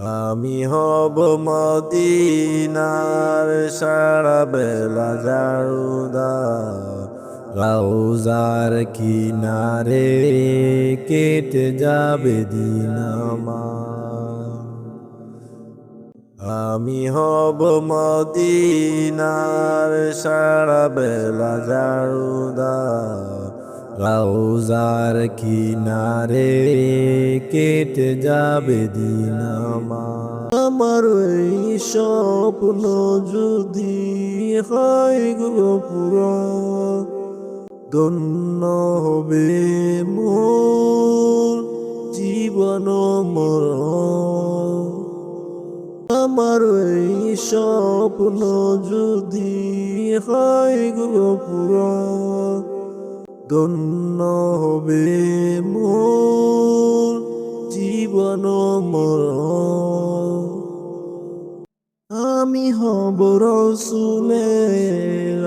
আমি হব মদিনার সারা বেলা জারুদার রাউজার কিনারে কেটে যাবে দিন আমার। আমি হব মদিনার সারা বেলা জারুদার রাউজার কিনারে কেটে যাবে দিন আমার এই স্বপ্ন যদি হয় গো পুরা। ধন্য হবে মোর জীবন মর আমার এই স্বপ্ন যদি হয় গো পুরা। ধন্য হবে মোর জীবন মর আমি হব রসুলের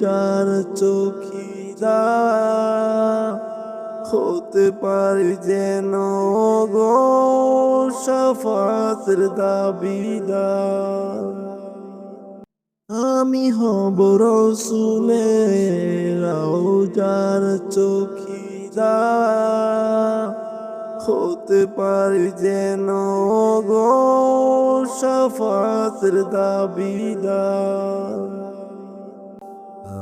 যার চোখিদা হতে পারি যেন গো সাফাতের দাবিদার। আমি হব রসুলের যার চোখিদা হতে পারি যেন গো সাফাতের দাবিদার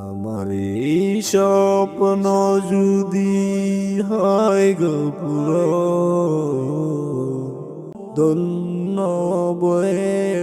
আমার এই স্বপ্ন যদি হয় গো পুরো, ধন্য বয়ে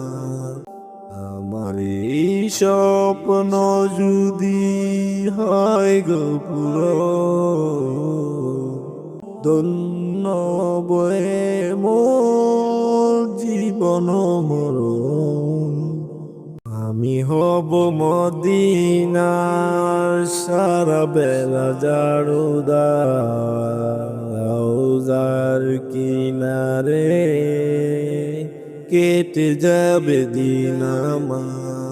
আমার এই স্বপ্ন যদি হয় গো পুরো। ধন্য বয়ে মোর জীবন মরণ। আমি হব মদিনার সারা বেলা জারুদার কিনারে। কেটে যাবে দিন আমার।